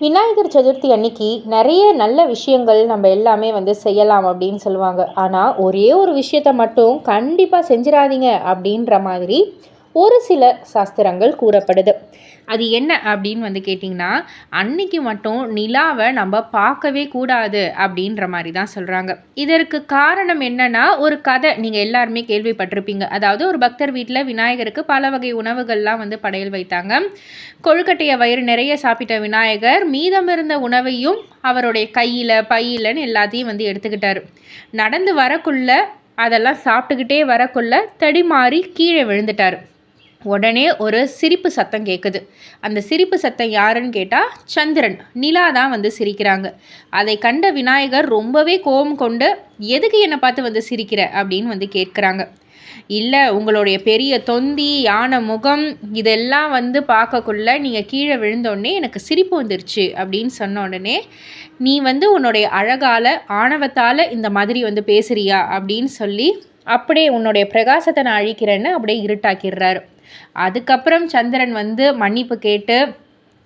விநாயகர் சதுர்த்தி அன்னைக்கு நிறைய நல்ல விஷயங்கள் நம்ம எல்லாமே வந்து செய்யலாம் அப்படின்னு சொல்லுவாங்க. ஆனால் ஒரே ஒரு விஷயத்த மட்டும் கண்டிப்பாக செஞ்சிடாதீங்க அப்படின்ற மாதிரி ஒரு சில சாஸ்திரங்கள் கூறப்படுது. அது என்ன அப்படின்னு வந்து கேட்டிங்கன்னா அன்னைக்கு மட்டும் நிலாவை நம்ம பார்க்கவே கூடாது அப்படின்ற மாதிரி தான் சொல்கிறாங்க இதற்கு காரணம் என்னன்னா ஒரு கதை நீங்கள் எல்லாருமே கேள்விப்பட்டிருப்பீங்க. அதாவது ஒரு பக்தர் வீட்டில் விநாயகருக்கு பல வகை உணவுகள்லாம் வந்து படையல் வைத்தாங்க. கொழுக்கட்டையை வயிறு நிறைய சாப்பிட்ட விநாயகர் மீதம் இருந்த உணவையும் அவருடைய கையில் பையிலன்னு எல்லாத்தையும் வந்து எடுத்துக்கிட்டார். நடந்து வரக்குள்ள அதெல்லாம் சாப்பிட்டுக்கிட்டே வரக்குள்ள தடிமாறி கீழே விழுந்துட்டார். உடனே ஒரு சிரிப்பு சத்தம் கேட்குது அந்த சிரிப்பு சத்தம் யாருன்னு கேட்டால் சந்திரன். நிலா தான் வந்து சிரிக்கிறாங்க. அதை கண்ட விநாயகர் ரொம்பவே கோபம் கொண்டு எதுக்கு என்னை பார்த்து வந்து சிரிக்கிற? அப்படின்னு வந்து கேட்குறாங்க. இல்லை உங்களுடைய பெரிய தொந்தி யானை முகம் இதெல்லாம் வந்து பார்க்கக்குள்ள நீங்கள் கீழே விழுந்தோடனே எனக்கு சிரிப்பு வந்துருச்சு. அப்படின்னு சொன்ன உடனே நீ வந்து உன்னுடைய அழகால் ஆணவத்தால் இந்த மாதிரி வந்து பேசுறியா? அப்படின்னு சொல்லி அப்படியே உன்னுடைய பிரகாசத்தை நான் அழிக்கிறேன்னு அப்படியே இருட்டாக்கிடுறாரு. அதுக்கப்புறம் சந்திரன் வந்து மன்னிப்பு கேட்டு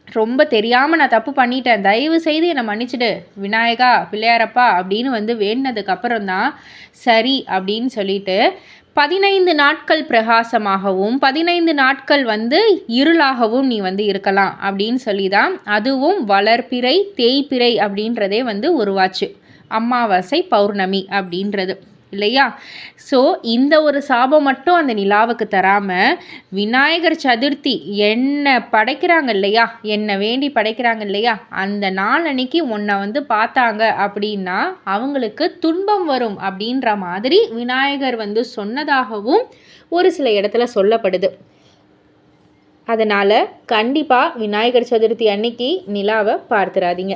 ரொம்ப தெரியாமல் நான் தப்பு பண்ணிட்டேன். தயவு செய்து என்னை மன்னிச்சிடு. விநாயகா பிள்ளையாரப்பா அப்படின்னு வந்து வேண்டினதுக்கப்புறம் தான் சரி அப்படின்னு சொல்லிட்டு பதினைந்து நாட்கள் பிரகாசமாகவும் பதினைந்து நாட்கள் வந்து இருளாகவும் நீ வந்து இருக்கலாம் அப்படின்னு சொல்லி தான் அதுவும் வளர்ப்பிறை தேய்ப்பிறை அப்படின்றதே வந்து உருவாச்சு. அமாவாசை பௌர்ணமி அப்படின்றது. இல்லையா? ஸோ இந்த ஒரு சாபம் மட்டும் அந்த நிலாவுக்கு தராமல் விநாயகர் சதுர்த்தி என்னை படைக்கிறாங்க இல்லையா? என்னை வேண்டி படைக்கிறாங்க இல்லையா? அந்த நாள் அன்னைக்கு உன்னை வந்து பார்த்தாங்க அப்படின்னா அவங்களுக்கு துன்பம் வரும் அப்படின்ற மாதிரி விநாயகர் வந்து சொன்னதாகவும் ஒரு சில இடத்துல சொல்லப்படுது. அதனால் கண்டிப்பாக விநாயகர் சதுர்த்தி அன்னைக்கு நிலாவை பார்த்துடாதீங்க